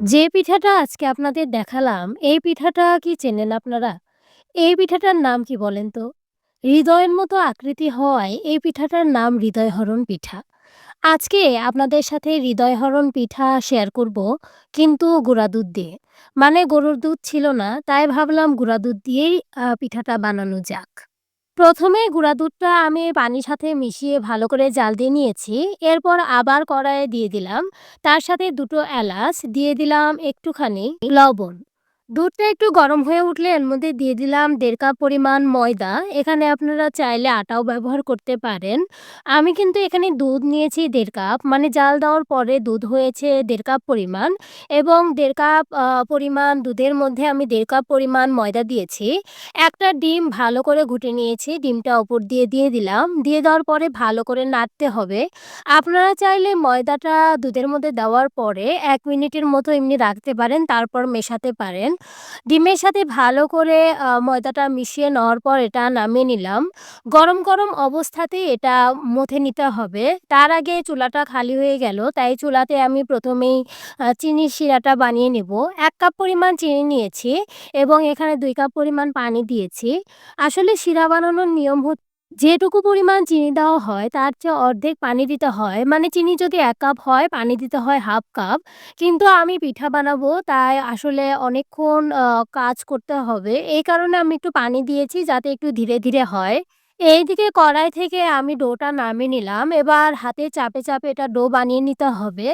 যে পিঠাটা আজকে আপনাদের দেখালাম, এই পিঠাটা কি চেনেন আপনারা? এই পিঠাটার নাম কি বলেন তো? হৃদয়ের মতো আকৃতি হওয়ায় এই পিঠাটার নাম হৃদয়হরণ পিঠা। আজকে আপনাদের সাথে হৃদয়হরণ পিঠা শেয়ার করব, কিন্তু গুঁড়া দুধ দিয়ে। মানে গরুর দুধ ছিল না, তাই ভাবলাম গুঁড়া দুধ দিয়েই পিঠাটা বানানো যাক। প্রথমে গুঁড়া দুধটা আমি পানির সাথে মিশিয়ে ভালো করে জাল দিয়ে নিয়েছি। এরপর আবার কড়াইয়ে দিয়ে দিলাম। তার সাথে দুটো এলাচ, দিয়ে দিলাম একটুখানি লবণ। দুধটা একটু গরম হয়ে উঠলে এর মধ্যে দিয়ে দিলাম দেড় কাপ পরিমাণ ময়দা। এখানে আপনারা চাইলে আটাও ব্যবহার করতে পারেন। আমি কিন্তু এখানে দুধ নিয়েছি দেড় কাপ মানে জাল দেওয়ার পরে দুধ হয়েছে দেড় কাপ পরিমাণ এবং দেড় কাপ পরিমাণ দুধের মধ্যে আমি দেড় কাপ পরিমাণ ময়দা দিয়েছি। একটা ডিম ভালো করে ঘুটে নিয়েছি। ডিমটা ওপর দিয়ে দিয়ে দিলাম। দিয়ে দেওয়ার পরে ভালো করে নাড়তে হবে। আপনারা চাইলে ময়দাটা দুধের মধ্যে দেওয়ার পরে এক মিনিটের মতো এমনি রাখতে পারেন, তারপর মেশাতে পারেন। ডিমের সাথে ভালো করে ময়দাটা মিশিয়ে নেওয়ার পর এটা নামিয়ে নিলাম। গরম, গরম অবস্থাতেই এটা মথে নিতে হবে। তার আগে চুলাটা খালি হয়ে গেল, তাই চুলাতে আমি প্রথমেই চিনির শিরাটা বানিয়ে নেব। এক কাপ পরিমাণ চিনি নিয়েছি এবং এখানে দুই কাপ পরিমাণ পানি দিয়েছি। আসলে শিরা বানানোর নিয়ম হচ্ছে যেটুকু পরিমাণ চিনি দেওয়া হয় তার চেয়ে অর্ধেক পানি দিতে হয়। মানে চিনি যদি এক কাপ হয়, পানি দিতে হয় 1/2 কাপ। কিন্তু আমি পিঠা বানাবো তাই আসলে অনেকক্ষণ কাজ করতে হবে। এই কারণে আমি একটু পানি দিয়েছি যাতে একটু ধীরে, ধীরে হয়। এইদিকে কড়াই থেকে আমি ডোটা নামিয়ে নিলাম। এবার হাতে চাপে, চাপে এটা ডো বানিয়ে নিতে হবে।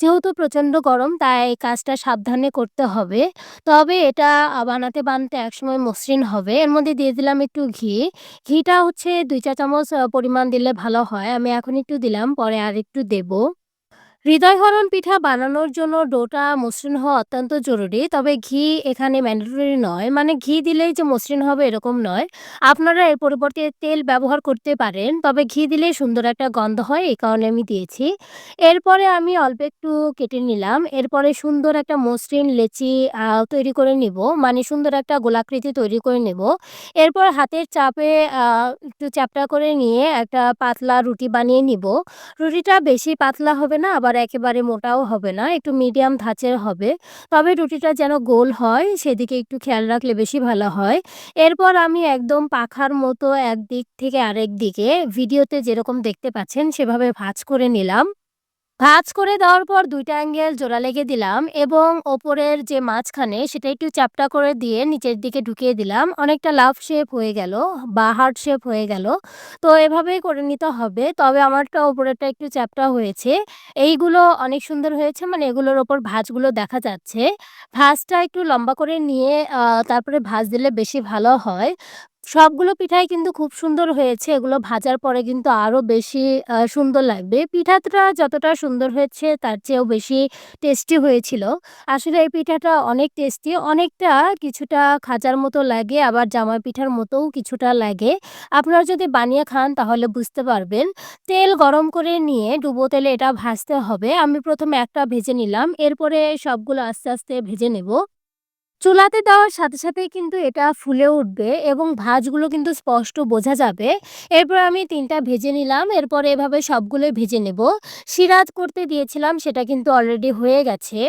যেহেতু প্রচণ্ড গরম তাই এই কাজটা সাবধানে করতে হবে। তবে এটা বানাতে, বানাতে একসময় মসৃণ হবে। এর মধ্যে দিয়ে দিলাম একটু ঘি। ঘিটা হচ্ছে দুই চা চামচ পরিমাণ দিলে ভালো হয়। আমি এখন একটু দিলাম, পরে আর একটু দেব। হৃদয়হরণ পিঠা বানানোর জন্য ডোটা মসৃণ হওয়া অত্যন্ত জরুরি। তবে ঘি এখানে ম্যান্ডেটরি নয়। মানে ঘি দিলেই যে মসৃণ হবে এরকম নয়। আপনারা এর পরিবর্তে তেল ব্যবহার করতে পারেন। তবে ঘি দিলেই সুন্দর একটা গন্ধ হয়, এই কারণে আমি দিয়েছি। এরপরে আমি অল্প একটু কেটে নিলাম। এরপরে সুন্দর একটা মসৃণ লেচি তৈরি করে নিব। মানে সুন্দর একটা গোলাকৃতি তৈরি করে নেব। এরপর হাতের চাপে একটু চ্যাপ্টা করে নিয়ে একটা পাতলা রুটি বানিয়ে নিব। রুটিটা বেশি পাতলা হবে না, আবার একেবারে মোটাও হবে না। একটু মিডিয়াম ধাঁচের হবে। তবে রুটিটা যেন গোল হয়, সেদিকে একটু খেয়াল রাখলে বেশি ভালো হয়। এরপর আমি একদম পাখার মতো একদিক থেকে আরেক দিকে, ভিডিওতে যেরকম দেখতে পাচ্ছেন, সেভাবে ভাঁজ করে নিলাম। ভাঁজ করে দেওয়ার পর দুইটা অ্যাঙ্গেল জোড়া লেগে দিলাম এবং ওপরের যে মাঝখানে সেটা একটু চ্যাপ্টা করে দিয়ে নিচের দিকে ঢুকিয়ে দিলাম। অনেকটা লাভ শেপ হয়ে গেল বা হার্ট শেপ হয়ে গেল। তো এভাবেই করে নিতে হবে। তবে আমারটা ওপরেরটা একটু চ্যাপ্টা হয়েছে। এইগুলো অনেক সুন্দর হয়েছে মানে এগুলোর ওপর ভাঁজগুলো দেখা যাচ্ছে। ভাঁজটা একটু লম্বা করে নিয়ে তারপরে ভাঁজ দিলে বেশি ভালো হয়। সবগুলো পিঠাই কিন্তু খুব সুন্দর হয়েছে। এগুলো ভাজার পরে কিন্তু আরও বেশি সুন্দর লাগবে। পিঠাটা যতটা সুন্দর হয়েছে তার চেয়েও বেশি টেস্টি হয়েছিল। আসলে এই পিঠাটা অনেক টেস্টি। অনেকটা কিছুটা খাজার মতো লাগে আবার জামাই পিঠার মতোও কিছুটা লাগে। আপনারা যদি বানিয়ে খান তাহলে বুঝতে পারবেন। তেল গরম করে নিয়ে ডুবো তেলে এটা ভাজতে হবে। আমি প্রথমে একটা ভেজে নিলাম। এরপরে সবগুলো আস্তে, আস্তে ভেজে নেব। চুলাতে দেওয়ার সাথে, সাথে কিন্তু এটা ফুলে উঠবে এবং ভাজগুলো কিন্তু স্পষ্ট বোঝা যাবে। এরপর আমি তিনটা ভেজে নিলাম। এরপর এভাবে সবগুলোই ভেজে নেব। সিরাজ করতে দিয়েছিলাম সেটা কিন্তু অলরেডি হয়ে গেছে।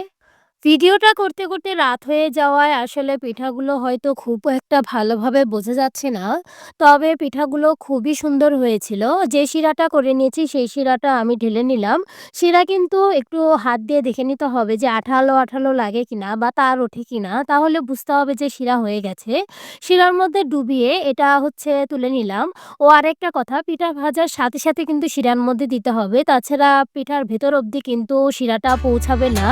ভিডিওটা করতে, করতে রাত হয়ে যাওয়ায় আসলে পিঠাগুলো হয়তো খুব একটা ভালোভাবে বোঝা যাচ্ছে না। তবে পিঠাগুলো খুবই সুন্দর হয়েছিল। যে শিরাটা করে নিয়েছি সেই শিরাটা আমি ঢেলে নিলাম। শিরা কিন্তু একটু হাত দিয়ে দেখে নিতে হবে যে আঠালো, আঠালো লাগে কিনা বা তার ওঠে কিনা। তাহলে বুঝতে হবে যে শিরা হয়ে গেছে। শিরার মধ্যে ডুবিয়ে এটা হচ্ছে তুলে নিলাম। ও আরেকটা কথা পিঠা ভাজার সাথে, সাথে কিন্তু শিরার মধ্যে দিতে হবে। তাছাড়া পিঠার ভেতর অবধি কিন্তু শিরাটা পৌঁছাবে না।